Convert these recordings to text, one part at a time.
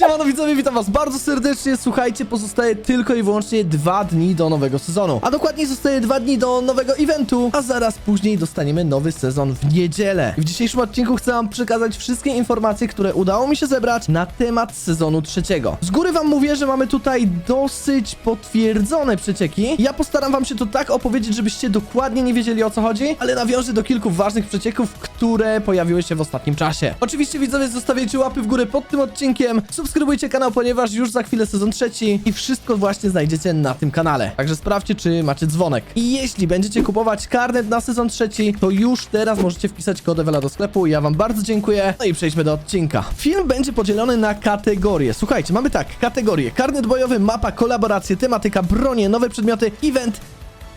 Siemano widzowie, witam was bardzo serdecznie. Słuchajcie, pozostaje tylko i wyłącznie dwa dni do nowego sezonu. A dokładniej zostaje dwa dni do nowego eventu, a zaraz później dostaniemy nowy sezon w niedzielę. W dzisiejszym odcinku chcę wam przekazać wszystkie informacje, które udało mi się zebrać na temat sezonu trzeciego. Z góry wam mówię, że mamy tutaj dosyć potwierdzone przecieki. Ja postaram wam się to tak opowiedzieć, żebyście dokładnie nie wiedzieli o co chodzi, ale nawiążę do kilku ważnych przecieków, które pojawiły się w ostatnim czasie. Oczywiście widzowie, zostawiajcie łapy w górę pod tym odcinkiem, subskrybujcie kanał, ponieważ już za chwilę sezon trzeci i wszystko właśnie znajdziecie na tym kanale. Także sprawdźcie, czy macie dzwonek. I jeśli będziecie kupować karnet na sezon trzeci, to już teraz możecie wpisać kod Ewela do sklepu. Ja wam bardzo dziękuję. No i przejdźmy do odcinka. Film będzie podzielony na kategorie. Słuchajcie, mamy tak, kategorie. Karnet bojowy, mapa, kolaboracje, tematyka, bronie, nowe przedmioty, event,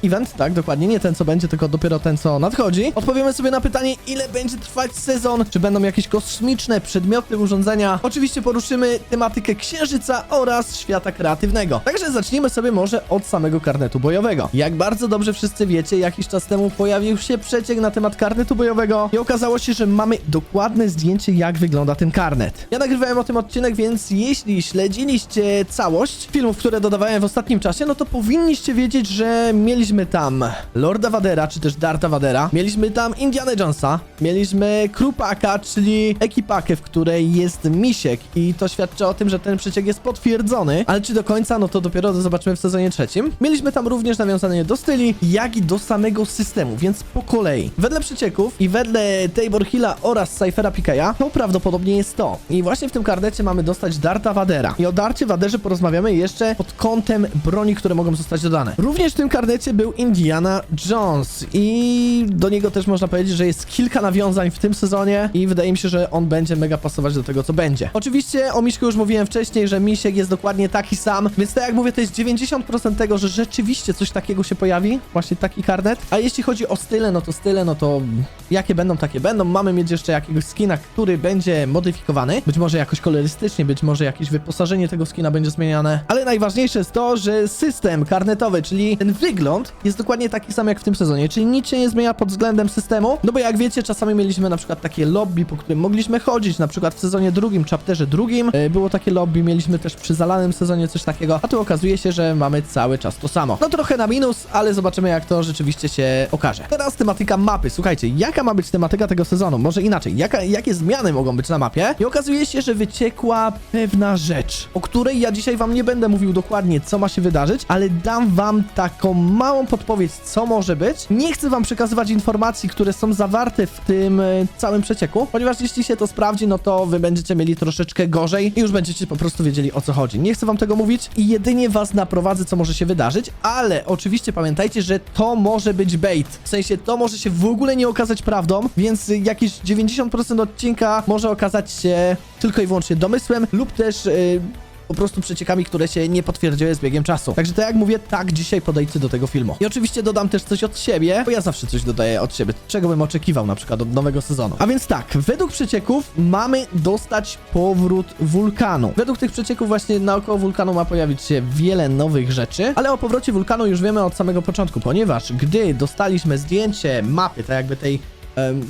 Event, tak, dokładnie, nie ten co będzie, tylko dopiero ten co nadchodzi. Odpowiemy sobie na pytanie, ile będzie trwać sezon, czy będą jakieś kosmiczne przedmioty, urządzenia. Oczywiście poruszymy tematykę księżyca oraz świata kreatywnego. Także zacznijmy sobie może od samego karnetu bojowego. Jak bardzo dobrze wszyscy wiecie, jakiś czas temu pojawił się przeciek na temat karnetu bojowego i okazało się, że mamy dokładne zdjęcie, jak wygląda ten karnet. Ja nagrywałem o tym odcinek, więc jeśli śledziliście całość filmów, które dodawałem w ostatnim czasie, no to powinniście wiedzieć, że mieliśmy tam Lorda Vadera, czy też Darta Vadera, mieliśmy tam Indiana Jonesa, mieliśmy Krupaka, czyli ekipakę, w której jest Misiek i to świadczy o tym, że ten przeciek jest potwierdzony, ale czy do końca, no to dopiero zobaczymy w sezonie trzecim. Mieliśmy tam również nawiązanie do styli, jak i do samego systemu, więc po kolei. Wedle przecieków i wedle Tabor Hilla oraz Cyphera Pikeya, to prawdopodobnie jest to. I właśnie w tym karnecie mamy dostać Darta Vadera. I o Darcie Vaderze porozmawiamy jeszcze pod kątem broni, które mogą zostać dodane. Również w tym karnecie był Indiana Jones i do niego też można powiedzieć, że jest kilka nawiązań w tym sezonie i wydaje mi się, że on będzie mega pasować do tego, co będzie. Oczywiście o Miszku już mówiłem wcześniej, że Misiek jest dokładnie taki sam, więc tak jak mówię, to jest 90% tego, że rzeczywiście coś takiego się pojawi, właśnie taki karnet. A jeśli chodzi o style, no to style, no to jakie będą, takie będą. Mamy mieć jeszcze jakiegoś skina, który będzie modyfikowany, być może jakoś kolorystycznie, być może jakieś wyposażenie tego skina będzie zmieniane, ale najważniejsze jest to, że system karnetowy, czyli ten wygląd jest dokładnie taki sam jak w tym sezonie, czyli nic się nie zmienia pod względem systemu, no bo jak wiecie, czasami mieliśmy na przykład takie lobby, po którym mogliśmy chodzić, na przykład w sezonie drugim, chapterze drugim, e, było takie lobby, mieliśmy też przy zalanym sezonie coś takiego, a tu okazuje się, że mamy cały czas to samo. No trochę na minus, ale zobaczymy jak to rzeczywiście się okaże. Teraz tematyka mapy. Słuchajcie, jaka ma być tematyka tego sezonu? Może inaczej, jaka, jakie zmiany mogą być na mapie? I okazuje się, że wyciekła pewna rzecz, o której ja dzisiaj wam nie będę mówił dokładnie, co ma się wydarzyć, ale dam wam taką małą podpowiedź, co może być. Nie chcę wam przekazywać informacji, które są zawarte w tym e, całym przecieku, ponieważ jeśli się to sprawdzi, no to wy będziecie mieli troszeczkę gorzej i już będziecie po prostu wiedzieli o co chodzi. Nie chcę wam tego mówić i jedynie was naprowadzę, co może się wydarzyć, ale oczywiście pamiętajcie, że to może być bait. W sensie to może się w ogóle nie okazać prawdą, więc jakieś 90% odcinka może okazać się tylko i wyłącznie domysłem lub też. Yy, po prostu przeciekami, które się nie potwierdziły z biegiem czasu. Także tak jak mówię, tak dzisiaj podejdźcie do tego filmu. I oczywiście dodam też coś od siebie, bo ja zawsze coś dodaję od siebie, czego bym oczekiwał na przykład od nowego sezonu. A więc tak, według przecieków mamy dostać powrót wulkanu. Według tych przecieków właśnie naokoło wulkanu ma pojawić się wiele nowych rzeczy, ale o powrocie wulkanu już wiemy od samego początku, ponieważ gdy dostaliśmy zdjęcie mapy, tak jakby tej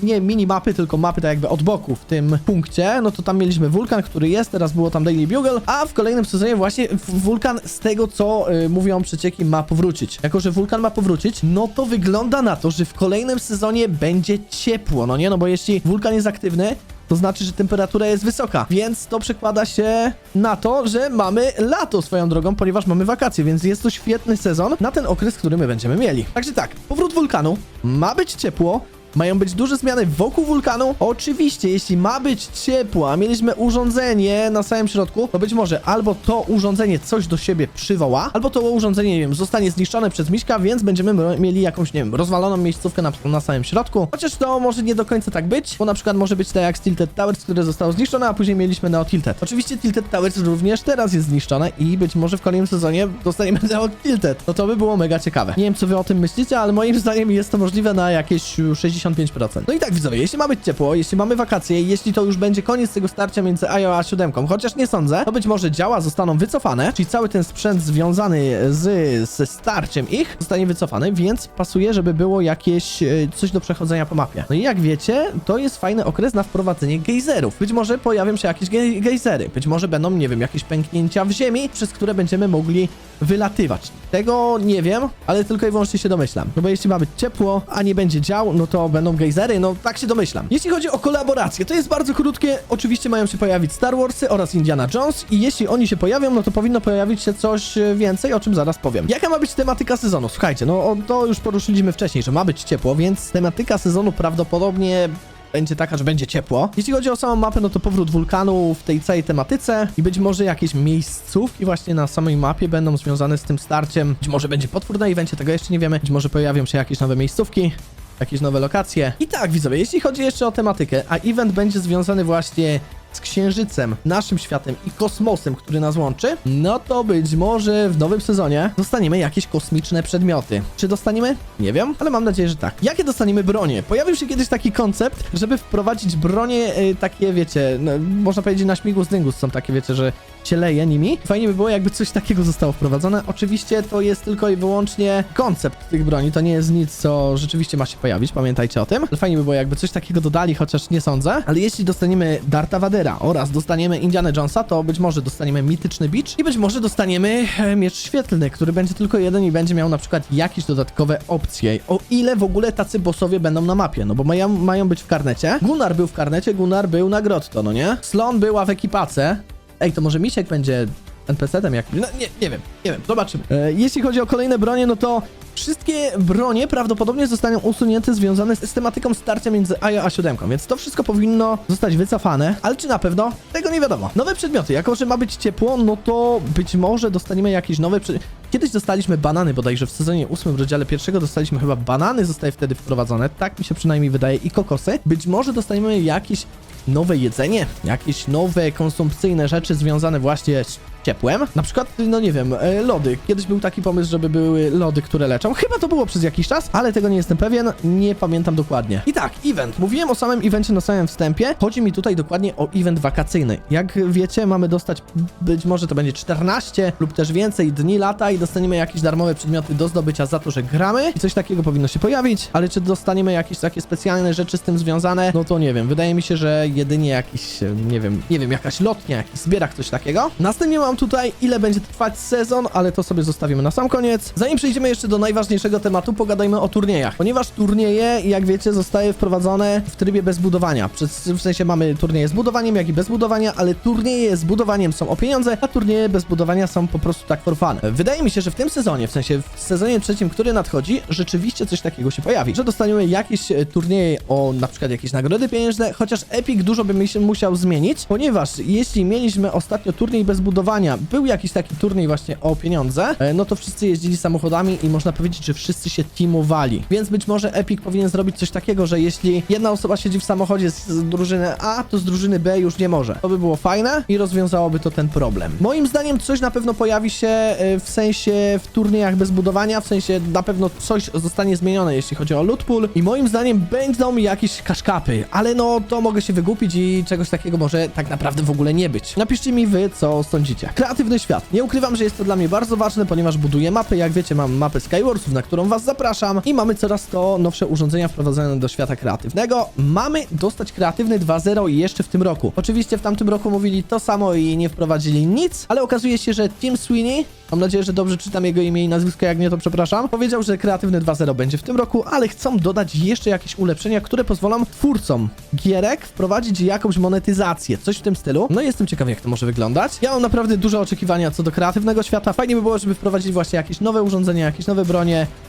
nie minimapy, tylko mapy tak jakby od boku w tym punkcie, no to tam mieliśmy wulkan, który jest, teraz było tam Daily Bugle, a w kolejnym sezonie właśnie wulkan z tego, co y, mówią przecieki, ma powrócić. Jako, że wulkan ma powrócić, no to wygląda na to, że w kolejnym sezonie będzie ciepło, no nie? No bo jeśli wulkan jest aktywny, to znaczy, że temperatura jest wysoka, więc to przekłada się na to, że mamy lato swoją drogą, ponieważ mamy wakacje, więc jest to świetny sezon na ten okres, który my będziemy mieli. Także tak, powrót wulkanu, ma być ciepło, mają być duże zmiany wokół wulkanu. Oczywiście, jeśli ma być ciepło, a mieliśmy urządzenie na samym środku, to być może albo to urządzenie coś do siebie przywoła, albo to urządzenie, nie wiem, zostanie zniszczone przez Miśka, więc będziemy mieli jakąś, nie wiem, rozwaloną miejscówkę na, na samym środku. Chociaż to może nie do końca tak być, bo na przykład może być tak jak z Tilted Towers, które zostało zniszczone, a później mieliśmy Neo Tilted. Oczywiście Tilted Towers również teraz jest zniszczone i być może w kolejnym sezonie dostaniemy Neo Tilted. No to by było mega ciekawe. Nie wiem, co wy o tym myślicie, ale moim zdaniem jest to możliwe na jakieś 60 95%. No i tak widzowie, jeśli ma być ciepło, jeśli mamy wakacje, jeśli to już będzie koniec tego starcia między IO a 7, chociaż nie sądzę, to być może działa zostaną wycofane, czyli cały ten sprzęt związany z, ze starciem ich zostanie wycofany, więc pasuje, żeby było jakieś e, coś do przechodzenia po mapie. No i jak wiecie, to jest fajny okres na wprowadzenie gejzerów. Być może pojawią się jakieś ge gejzery, być może będą, nie wiem, jakieś pęknięcia w ziemi, przez które będziemy mogli wylatywać. Tego nie wiem, ale tylko i wyłącznie się domyślam. No bo jeśli ma być ciepło, a nie będzie dział, no to będą gejzery, no tak się domyślam. Jeśli chodzi o kolaboracje, to jest bardzo krótkie. Oczywiście mają się pojawić Star Warsy oraz Indiana Jones i jeśli oni się pojawią, no to powinno pojawić się coś e, więcej, o czym zaraz powiem. Jaka ma być tematyka sezonu? Słuchajcie, no to już poruszyliśmy wcześniej, że ma być ciepło, więc tematyka sezonu prawdopodobnie będzie taka, że będzie ciepło. Jeśli chodzi o samą mapę, no to powrót wulkanu w tej całej tematyce i być może jakieś miejscówki właśnie na samej mapie będą związane z tym starciem. Być może będzie potwór na evencie, tego jeszcze nie wiemy. Być może pojawią się jakieś nowe miejscówki. Jakieś nowe lokacje. I tak, widzowie, jeśli chodzi jeszcze o tematykę, a event będzie związany właśnie z Księżycem, naszym światem i kosmosem, który nas łączy, no to być może w nowym sezonie dostaniemy jakieś kosmiczne przedmioty. Czy dostaniemy? Nie wiem, ale mam nadzieję, że tak. Jakie dostaniemy bronie? Pojawił się kiedyś taki koncept, żeby wprowadzić bronie y, takie, wiecie, no, można powiedzieć na śmigus dyngus są takie, wiecie, że się leje nimi. Fajnie by było, jakby coś takiego zostało wprowadzone. Oczywiście to jest tylko i wyłącznie koncept tych broni, to nie jest nic, co rzeczywiście ma się pojawić, pamiętajcie o tym. Ale fajnie by było, jakby coś takiego dodali, chociaż nie sądzę. Ale jeśli dostaniemy Darta Vadera oraz dostaniemy Indiana Jonesa, to być może dostaniemy mityczny beach i być może dostaniemy e, miecz świetlny, który będzie tylko jeden i będzie miał na przykład jakieś dodatkowe opcje. O ile w ogóle tacy bossowie będą na mapie, no bo mają, mają być w karnecie. Gunnar był w karnecie, Gunnar był na grotto, no nie? Slon była w ekipace, Ej, to może Misiek będzie NPC-tem jak... No, nie, nie wiem, nie wiem, zobaczymy. E, jeśli chodzi o kolejne bronie, no to wszystkie bronie prawdopodobnie zostaną usunięte związane z, tematyką starcia między AIO a 7, więc to wszystko powinno zostać wycofane, ale czy na pewno? Tego nie wiadomo. Nowe przedmioty, jako że ma być ciepło, no to być może dostaniemy jakieś nowe... Przy... Kiedyś dostaliśmy banany, bodajże w sezonie 8 w rozdziale pierwszego dostaliśmy chyba banany, zostały wtedy wprowadzone, tak mi się przynajmniej wydaje, i kokosy. Być może dostaniemy jakieś nowe jedzenie, jakieś nowe konsumpcyjne rzeczy związane właśnie z ciepłem. Na przykład, no nie wiem, e, lody. Kiedyś był taki pomysł, żeby były lody, które leczą. Chyba to było przez jakiś czas, ale tego nie jestem pewien, nie pamiętam dokładnie. I tak, event. Mówiłem o samym evencie na samym wstępie. Chodzi mi tutaj dokładnie o event wakacyjny. Jak wiecie, mamy dostać, być może to będzie 14 lub też więcej dni lata i dostaniemy jakieś darmowe przedmioty do zdobycia za to, że gramy. I coś takiego powinno się pojawić, ale czy dostaniemy jakieś takie specjalne rzeczy z tym związane? No to nie wiem. Wydaje mi się, że jedynie jakiś, nie wiem, nie wiem, jakaś lotnia, jakiś zbierak, coś takiego. Następnie mam tutaj, ile będzie trwać sezon, ale to sobie zostawimy na sam koniec. Zanim przejdziemy jeszcze do najważniejszego tematu, pogadajmy o turniejach. Ponieważ turnieje, jak wiecie, zostały wprowadzone w trybie bez budowania. W sensie mamy turnieje z budowaniem, jak i bez budowania, ale turnieje z budowaniem są o pieniądze, a turnieje bez budowania są po prostu tak for fun. Wydaje mi się, że w tym sezonie, w sensie w sezonie trzecim, który nadchodzi, rzeczywiście coś takiego się pojawi. Że dostaniemy jakieś e, turnieje o na przykład jakieś nagrody pieniężne, chociaż Epic dużo by musiał zmienić, ponieważ jeśli mieliśmy ostatnio turniej bez budowania, był jakiś taki turniej właśnie o pieniądze, e, no to wszyscy jeździli samochodami i można powiedzieć, że wszyscy się teamowali. Więc być może Epic powinien zrobić coś takiego, że jeśli jedna osoba siedzi w samochodzie z, drużyny A, to z drużyny B już nie może. To by było fajne i rozwiązałoby to ten problem. Moim zdaniem coś na pewno pojawi się e, w sensie w turniejach bez budowania, w sensie na pewno coś zostanie zmienione, jeśli chodzi o loot pool i moim zdaniem będą jakieś kaszkapy, ale no to mogę się wygupić i czegoś takiego może tak naprawdę w ogóle nie być. Napiszcie mi wy, co sądzicie. Kreatywny świat. Nie ukrywam, że jest to dla mnie bardzo ważne, ponieważ buduję mapy. Jak wiecie, mam mapę Na którą was zapraszam i mamy coraz to nowsze urządzenia wprowadzone do świata kreatywnego. Mamy dostać kreatywny 2.0 i jeszcze w tym roku. Oczywiście w tamtym roku mówili to samo i nie wprowadzili nic, ale okazuje się, że Tim Sweeney Mam nadzieję, że dobrze czytam jego imię i nazwisko, jak nie to przepraszam. Powiedział, że kreatywny 2.0 będzie w tym roku, ale chcą dodać jeszcze jakieś ulepszenia, które pozwolą twórcom gierek wprowadzić jakąś monetyzację, coś w tym stylu. No i jestem ciekaw, jak to może wyglądać. Ja mam naprawdę duże oczekiwania co do kreatywnego świata. Fajnie by było, żeby wprowadzić właśnie jakieś nowe urządzenia, jakieś nowe bronie,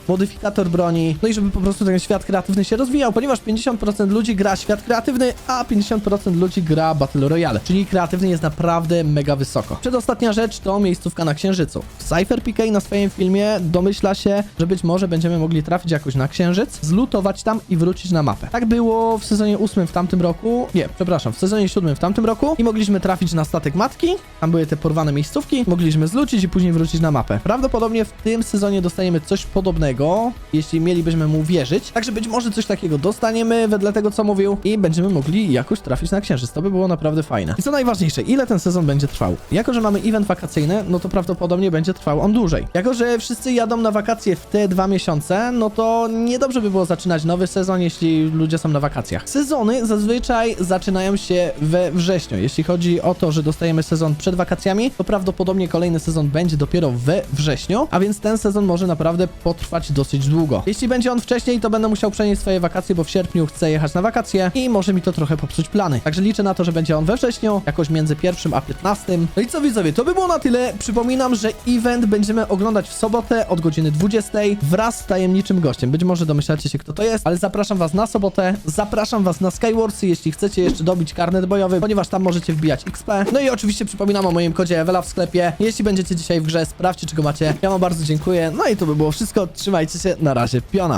modyfikator broni, no i żeby po prostu ten świat kreatywny się rozwijał, ponieważ 50% ludzi gra świat kreatywny, a 50% ludzi gra Battle Royale, czyli kreatywny jest naprawdę mega wysoko. Przedostatnia rzecz to miejscówka na Księżycu. Cypher PK na swoim filmie domyśla się, że być może będziemy mogli trafić jakoś na księżyc, zlutować tam i wrócić na mapę. Tak było w sezonie 8 w tamtym roku. Nie, przepraszam, w sezonie 7 w tamtym roku i mogliśmy trafić na statek matki. Tam były te porwane miejscówki, mogliśmy zlucić i później wrócić na mapę. Prawdopodobnie w tym sezonie dostaniemy coś podobnego, jeśli mielibyśmy mu wierzyć. Także być może coś takiego dostaniemy wedle tego, co mówił i będziemy mogli jakoś trafić na księżyc. To by było naprawdę fajne. I co najważniejsze, ile ten sezon będzie trwał? Jako, że mamy event wakacyjny, no to prawdopodobnie będzie trwał on dłużej. Jako, że wszyscy jadą na wakacje w te dwa miesiące, no to niedobrze by było zaczynać nowy sezon, jeśli ludzie są na wakacjach. Sezony zazwyczaj zaczynają się we wrześniu. Jeśli chodzi o to, że dostajemy sezon przed wakacjami, to prawdopodobnie kolejny sezon będzie dopiero we wrześniu, a więc ten sezon może naprawdę potrwać dosyć długo. Jeśli będzie on wcześniej, to będę musiał przenieść swoje wakacje, bo w sierpniu chcę jechać na wakacje i może mi to trochę popsuć plany. Także liczę na to, że będzie on we wrześniu, jakoś między pierwszym a 15. No i co widzowie, to by było na tyle. Przypominam, że event będziemy oglądać w sobotę od godziny 20 wraz z tajemniczym gościem. Być może domyślacie się, kto to jest, ale zapraszam was na sobotę, zapraszam was na Skywarsy, jeśli chcecie jeszcze dobić karnet bojowy, ponieważ tam możecie wbijać XP. No i oczywiście przypominam o moim kodzie Ewela w sklepie. Jeśli będziecie dzisiaj w grze, sprawdźcie, czego macie. Ja wam bardzo dziękuję. No i to by było wszystko. Trzymajcie się, na razie, piona.